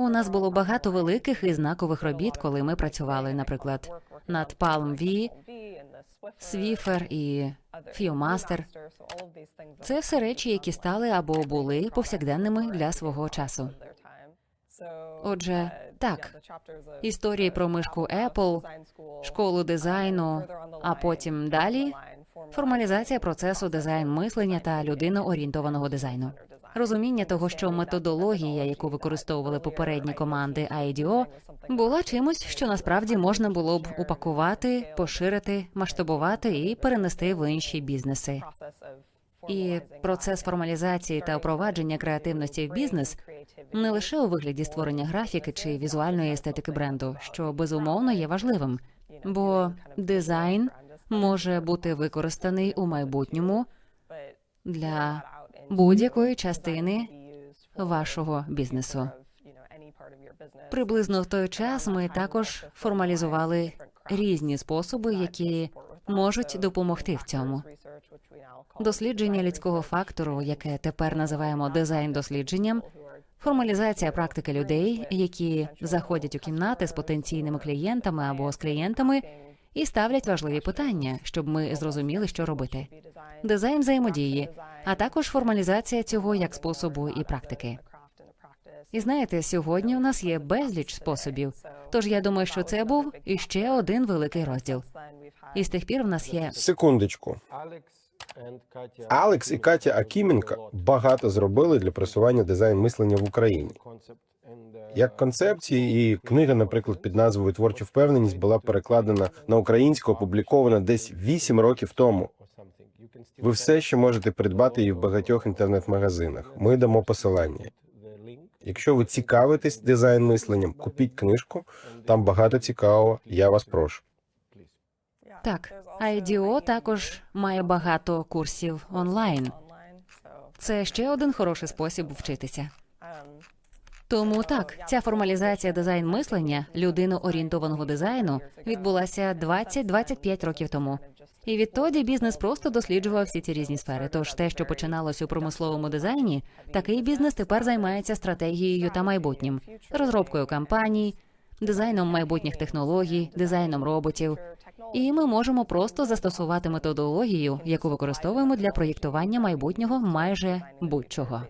У нас було багато великих і знакових робіт, коли ми працювали, наприклад, над Palm V, Swiffer і Viewmaster. Це все речі, які стали або були повсякденними для свого часу. Отже, так, історії про мишку Apple, школу дизайну, а потім далі формалізація процесу дизайн мислення та людиноорієнтованого дизайну. Розуміння того, що методологія, яку використовували попередні команди IDEO, була чимось, що насправді можна було б упакувати, поширити, масштабувати і перенести в інші бізнеси. І процес формалізації та впровадження креативності в бізнес не лише у вигляді створення графіки чи візуальної естетики бренду, що безумовно є важливим, бо дизайн може бути використаний у майбутньому для будь-якої частини вашого бізнесу. Приблизно в той час ми також формалізували різні способи, які можуть допомогти в цьому. Дослідження людського фактору, яке тепер називаємо дизайн дослідженням, формалізація практики людей, які заходять у кімнати з потенційними клієнтами або з клієнтами і ставлять важливі питання, щоб ми зрозуміли, що робити. Дизайн взаємодії, а також формалізація цього як способу і практики. І знаєте, сьогодні у нас є безліч способів. Тож я думаю, що це був іще один великий розділ. І з тих пір в нас є Секундочку. Алекс і Катя Акіменко багато зробили для просування дизайн мислення в Україні. Як концепції, і книга, наприклад, під назвою Творча впевненість була перекладена на українську, опублікована десь 8 років тому. Ви все ще можете придбати її в багатьох інтернет-магазинах. Ми дамо посилання. Якщо ви цікавитесь дизайн мисленням, купіть книжку. Там багато цікавого. Я вас прошу. так. IDEO також має багато курсів онлайн. Це ще один хороший спосіб вчитися. Тому так, ця формалізація дизайн мислення людиноорієнтованого дизайну відбулася 20-25 років тому. І відтоді бізнес просто досліджував всі ці різні сфери. Тож те, що починалось у промисловому дизайні, такий бізнес тепер займається стратегією та майбутнім, розробкою кампаній, дизайном майбутніх технологій, дизайном роботів. І ми можемо просто застосувати методологію, яку використовуємо для проєктування майбутнього майже будь-чого.